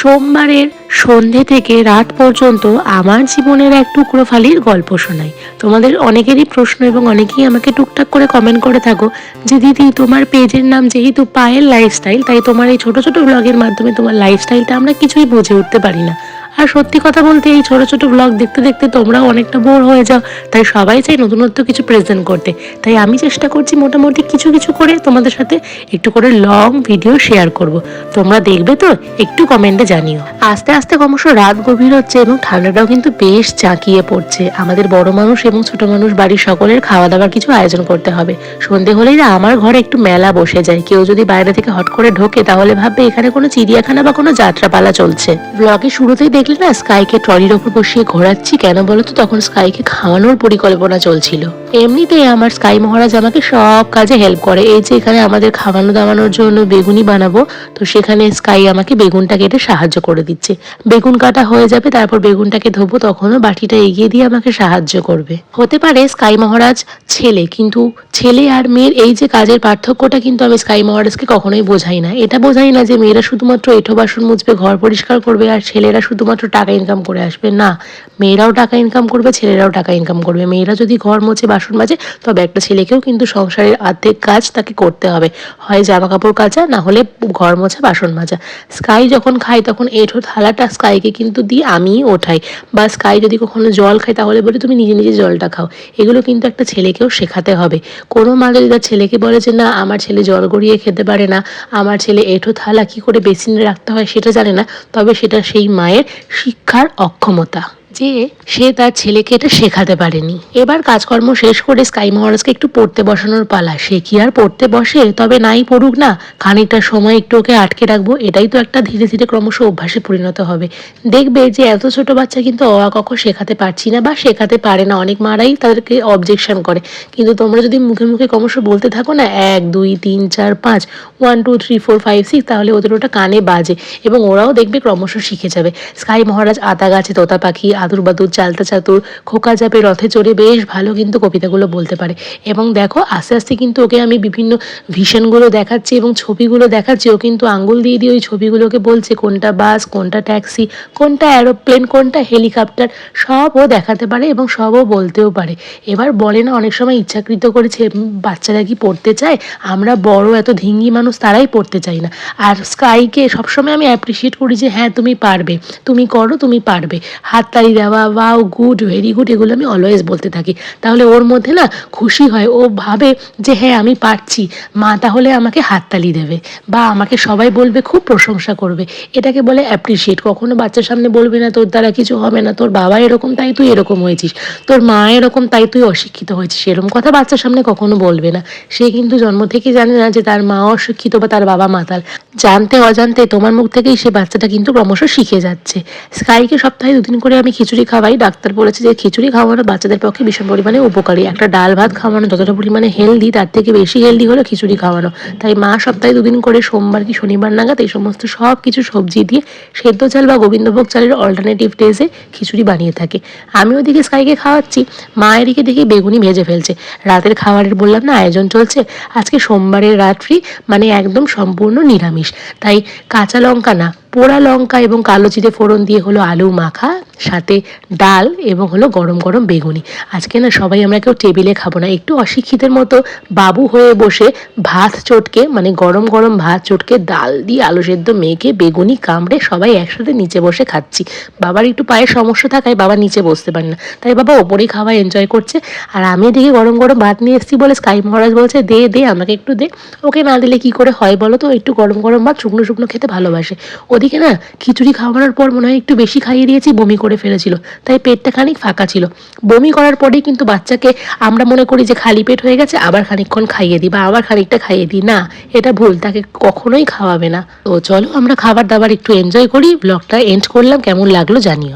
সোমবারের সন্ধে থেকে রাত পর্যন্ত আমার জীবনের এক টুকরো ফালির গল্প শোনাই। তোমাদের অনেকেরই প্রশ্ন এবং অনেকেই আমাকে টুকটাক করে কমেন্ট করে থাকো যে, দিদি, তোমার পেজের নাম যেহেতু পায়ের লাইফস্টাইল তাই তোমার এই ছোট ছোট ব্লগের মাধ্যমে তোমার লাইফস্টাইলটা আমরা কিছুই বুঝে উঠতে পারি না। আর সত্যি কথা বলতে এই ছোট ছোট ব্লগ দেখতে দেখতে তোমরাও অনেকটা বোর হয়ে যাও। তাই সবাই চাই নতুনত্ব কিছু প্রেজেন্ট করতে। তাই আমি চেষ্টা করছি মোটামুটি কিছু কিছু করে তোমাদের সাথে একটু করে লং ভিডিও শেয়ার করব। তোমরা দেখবে তো, একটু কমেন্টে জানিও। আস্তে আস্তে ক্রমশ রাত গভীর হচ্ছে এবং ঠান্ডাটাও কিন্তু বেশ চাকিয়ে পড়ছে। আমাদের বড় মানুষ এবং ছোট মানুষ বাড়ির সকলের খাওয়া দাওয়ার কিছু আয়োজন করতে হবে। সন্ধে হলেই না আমার ঘরে একটু মেলা বসে যায়। কেউ যদি বাইরে থেকে হট করে ঢোকে তাহলে ভাববে এখানে কোনো চিড়িয়াখানা বা কোনো যাত্রাপালা চলছে। ব্লগের শুরুতেই দেখলে না স্কাইকে ট্রলির ওপর বসিয়ে ঘোরাচ্ছি কেন বলতো তখন স্কাইকে খাওয়ানোর পরিকল্পনা চলছিল। এমনিতেই আমার স্কাই মহারাজ আমাকে সব কাজে হেল্প করে। এই যে এখানে আমাদের খাওয়ানো দাওয়ানোর জন্য বেগুনি বানাবো, তো সেখানে স্কাই আমাকে বেগুনটা কেটে সাহায্য করে দিচ্ছে। বেগুন কাটা হয়ে যাবে, তারপর বেগুনটাকে ধোবো, তখনও বাটিটা এগিয়ে দিয়ে আমাকে সাহায্য করবে। হতে পারে স্কাই মহারাজ ছেলে, কিন্তু ছেলে আর মেয়ের এই যে কাজের পার্থক্যটা কিন্তু আমি স্কাই মহারাজকে কখনোই বোঝাই না। এটা বোঝাই না যে মেয়েরা শুধুমাত্র এঁঠো বাসন মুছবে, ঘর পরিষ্কার করবে, আর ছেলেরা শুধুমাত্র টাকা ইনকাম করে আসবে। না, মেয়েরাও টাকা ইনকাম করবে, ছেলেরাও টাকা ইনকাম করবে। মেয়েরা যদি ঘর মোছে, বাসন মাজে, তবে একটা ছেলেকেও কিন্তু সংসারের অর্ধেক কাজ তাকে করতে হবে। হয় জামা কাপড় কাচা, না হলে ঘর মোছা, বাসন মাজা। স্কাই যখন খায়, তখন এঁঠো থালাটা স্কাইকে কিন্তু দিয়ে আমিই ওঠাই। বা স্কাই যদি কখনো জল খায়, তাহলে বলে, তুমি নিজে নিজে জলটা খাও। এগুলো কিন্তু একটা ছেলেকেও শেখাতে হবে। কোনো মা যদি তার ছেলেকে বলে যে, না, আমার ছেলে জল গড়িয়ে খেতে পারে না। আমার ছেলে এঁঠো থালা কি করে বেসিনে রাখতে হয়, সেটা জানে না। তবে সেটা সেই মায়ের শিক্ষার অক্ষমতা। যে সে তার ছেলেকে এটা শেখাতে পারেনি। এবার কাজকর্ম শেষ করে স্কাই মহারাজকে একটু পড়তে বসানোর পালা। সে কি আর পড়তে বসে? তবে নাই পড়ুক না। খানিকটা সময় একটু ওকে আটকে রাখব। এটাই তো একটা ধীরে ধীরে ক্রমশ অভ্যাসে পরিণত হবে। দেখবে যে এত ছোট বাচ্চা কিন্তু অ আ শেখাতে পারছি না বা শেখাতে পারে না। অনেক মারাই তাদেরকে অবজেকশন করে। কিন্তু তোমরা যদি মুখে মুখে ক্রমশ বলতে থাকো না, এক, দুই, তিন, চার, পাঁচ one two three four five six তাহলে ওদের ওটা কানে বাজে। এবং ওরাও দেখবে ক্রমশ শিখে যাবে। স্কাই মহারাজ আতা গাছে, তোতা পাখি আদুর বাদুর, চালতা চাতুর, খোকা যাবে, রথে চড়ে বেশ ভালো কিন্তু কবিতাগুলো বলতে পারে। এবং দেখো, আস্তে আস্তে কিন্তু ওকে আমি বিভিন্ন ভিশনগুলো দেখাচ্ছি এবং ছবিগুলো দেখাচ্ছি। ও কিন্তু আঙ্গুল দিয়ে দিয়ে ওই ছবিগুলোকে বলছে, কোনটা বাস, কোনটা ট্যাক্সি, কোনটা অ্যারোপ্লেন, কোনটা হেলিকপ্টার, সব ও দেখাতে পারে এবং সব ও বলতেও পারে। এবার বলে না, অনেক সময় ইচ্ছাকৃত করেছে বাচ্চারা কি পড়তে চায়? আমরা বড়, এত ধিঙ্গি মানুষ তারাই পড়তে চাই না। আর স্কাইকে সবসময় আমি অ্যাপ্রিসিয়েট করি যে হ্যাঁ তুমি পারবে, তুমি করো, তুমি পারবে। হাততালি দেওয়া ওয়াও গুড ভেরি গুড এগুলো আমি অলওয়েজ বলতে থাকি। তাহলে ওর মধ্যে না খুশি হয়, ও ভাবে যে হ্যাঁ আমি পারছি। মা তাহলে আমাকে হাততালি দেবে বা আমাকে সবাই বলবে, খুব প্রশংসা করবে। এটাকে বলে অ্যাপ্রিসিয়েট কখনো বাচ্চার সামনে বলবে না, তোর দ্বারা কিছু হবে না, তোর বাবা এরকম, তাই তুই এরকম হয়েছিস। তোর মা এরকম, তাই তুই অশিক্ষিত হয়েছিস। এরকম কথা বাচ্চার সামনে কখনো বলবে না। সে কিন্তু জন্ম থেকে জানে না যে, তার মা অশিক্ষিত বা তার বাবা মাতাল। জানতে, অজান্তে তোমার মুখ থেকেই সে বাচ্চাটা কিন্তু ক্রমশ শিখে যাচ্ছে। স্কাইকে সপ্তাহে দুদিন করে আমি খিচুড়ি খাওয়াই। ডাক্তার বলেছে যে খিচুড়ি খাওয়ানো বাচ্চাদের পক্ষে ভীষণ পরিমাণে উপকারী। একটা ডাল ভাত খাওয়ানো যতটা পরিমাণে হেলদি তার থেকে বেশি হেলদি হলো খিচুড়ি খাওয়ানো। তাই মা সপ্তাহে দুদিন করে সোমবার কি শনিবার নাগাদ এই সমস্ত সব কিছু সবজি দিয়ে সেদ্ধ চাল বা গোবিন্দভোগ চালের অল্টারনেটিভ ডেজে খিচুড়ি বানিয়ে থাকে। আমি ওদিকে স্কাইকে খাওয়াচ্ছি। মা এদিকে দেখি বেগুনি ভেজে ফেলছে। রাতের খাবারের বললাম, না, আয়োজন চলছে। আজকে সোমবারের রাত্রি মানে একদম সম্পূর্ণ নিরামিষ। তাই কাঁচা লঙ্কা না পোড়া লঙ্কা এবং কালো জিরে ফোড়ন দিয়ে হলো আলু মাখা, সাথে ডাল এবং হলো গরম গরম বেগুনি। আজকে না সবাই আমরা কেউ টেবিলে খাব না, একটু অশিক্ষিতের মতো বাবু হয়ে বসে ভাত চটকে মানে গরম গরম ভাত চটকে ডাল দিয়ে আলু সেদ্ধ মেখে বেগুনি কামড়ে সবাই একসাথে নিচে বসে খাচ্ছি। বাবার একটু পায়ের সমস্যা থাকায় বাবা নিচে বসতে পারে না। তাই বাবা ওপরেই খাওয়া এনজয় করছে। আর আমি এদিকে গরম গরম ভাত নিয়ে এসেছি বলে স্কাই মহারাজ বলছে, দে দে, আমাকে একটু দে। ওকে না দিলে কি করে হয় বলো তো? একটু গরম গরম ভাত শুকনো শুকনো খেতে ভালোবাসে। ওদিকে না খিচুড়ি খাওয়ানোর পর মনে হয় একটু বেশি খাইয়ে দিয়েছি, বমি করে ফেলেছিল। তাই পেটটা খানিক ফাঁকা ছিল। বমি করার পরেই কিন্তু বাচ্চাকে আমরা মনে করি যে খালি পেট হয়ে গেছে, আবার খানিকক্ষণ খাইয়ে দিই বা আবার খানিকটা খাইয়ে দিই। না, এটা ভুল, তাকে কখনোই খাওয়াবে না। তো চলো আমরা খাবার দাবার একটু এনজয় করি ব্লগটা এন্ড করলাম, কেমন লাগল জানিও।